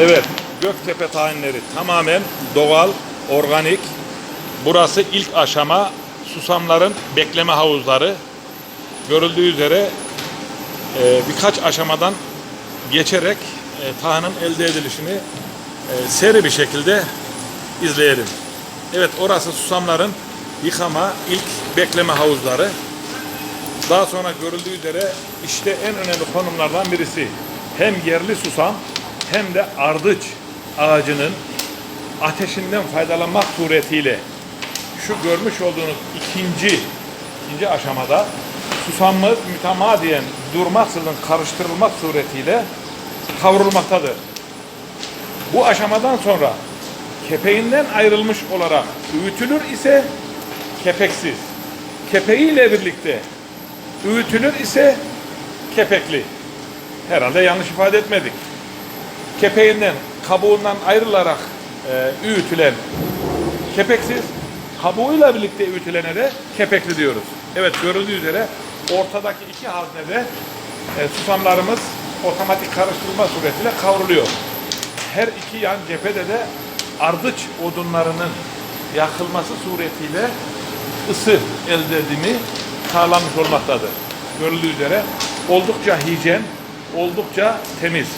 Evet, Göktepe tahinleri tamamen doğal, organik. Burası ilk aşama susamların bekleme havuzları. Görüldüğü üzere e, birkaç aşamadan geçerek e, tahının elde edilişini e, seri bir şekilde izleyelim. Evet, orası susamların yıkama ilk bekleme havuzları. Daha sonra görüldüğü üzere işte en önemli konumlardan birisi hem yerli susam hem de ardıç ağacının ateşinden faydalanmak suretiyle şu görmüş olduğunuz ikinci ikinci aşamada susamımız mütemadiyen durmaksızın karıştırılmak suretiyle kavrulmaktadır. Bu aşamadan sonra kepeğinden ayrılmış olarak öğütülür ise kepeksiz. Kepeğiyle birlikte öğütülür ise kepekli. Herhalde yanlış ifade etmedik. Kepeğinden, kabuğundan ayrılarak e, öğütülen kepeksiz, kabuğuyla birlikte öğütülene de kepekli diyoruz. Evet görüldüğü üzere ortadaki iki haznede e, susamlarımız otomatik karıştırılma suretiyle kavruluyor. Her iki yan cephede de ardıç odunlarının yakılması suretiyle ısı elde edimi sağlanmış olmaktadır. Görüldüğü üzere oldukça hijyen, oldukça temiz.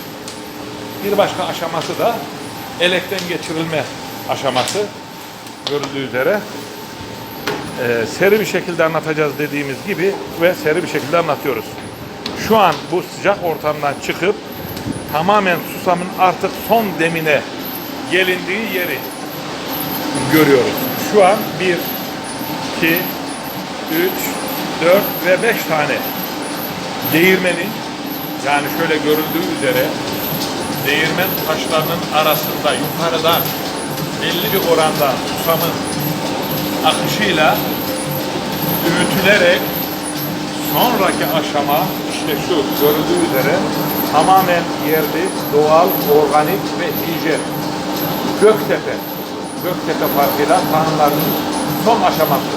Bir başka aşaması da elekten geçirilme aşaması. Görüldüğü üzere e, seri bir şekilde anlatacağız dediğimiz gibi ve seri bir şekilde anlatıyoruz. Şu an bu sıcak ortamdan çıkıp tamamen susamın artık son demine gelindiği yeri görüyoruz. Şu an 1, 2, 3, 4 ve 5 tane değirmenin yani şöyle görüldüğü üzere değirmen taşlarının arasında yukarıdan belli bir oranda susamın akışıyla öğütülerek sonraki aşama işte şu görüldüğü üzere tamamen yerli, doğal, organik ve hijyen. Göktepe, Göktepe farkıyla tahınların son aşaması.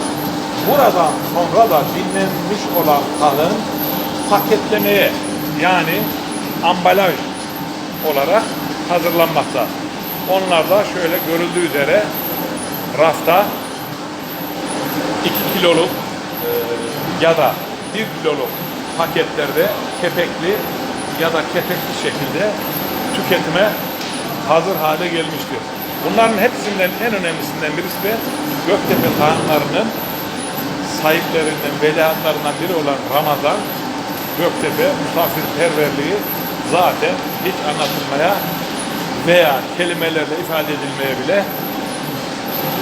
Buradan sonra da dinlenmiş olan tahın paketlemeye yani ambalaj olarak hazırlanmakta. Onlar da şöyle görüldüğü üzere rafta 2 kiloluk e, ya da 1 kiloluk paketlerde kepekli ya da kepekli şekilde tüketime hazır hale gelmiştir. Bunların hepsinden en önemlisinden birisi de Göktepe tahanlarının sahiplerinden, veliahtlarından biri olan Ramazan Göktepe misafirperverliği zaten hiç anlatılmaya veya kelimelerle ifade edilmeye bile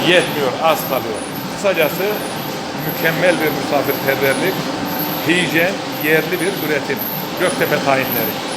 yetmiyor, az kalıyor. Kısacası mükemmel bir misafirperverlik, hijyen, yerli bir üretim. Göktepe tayinleri.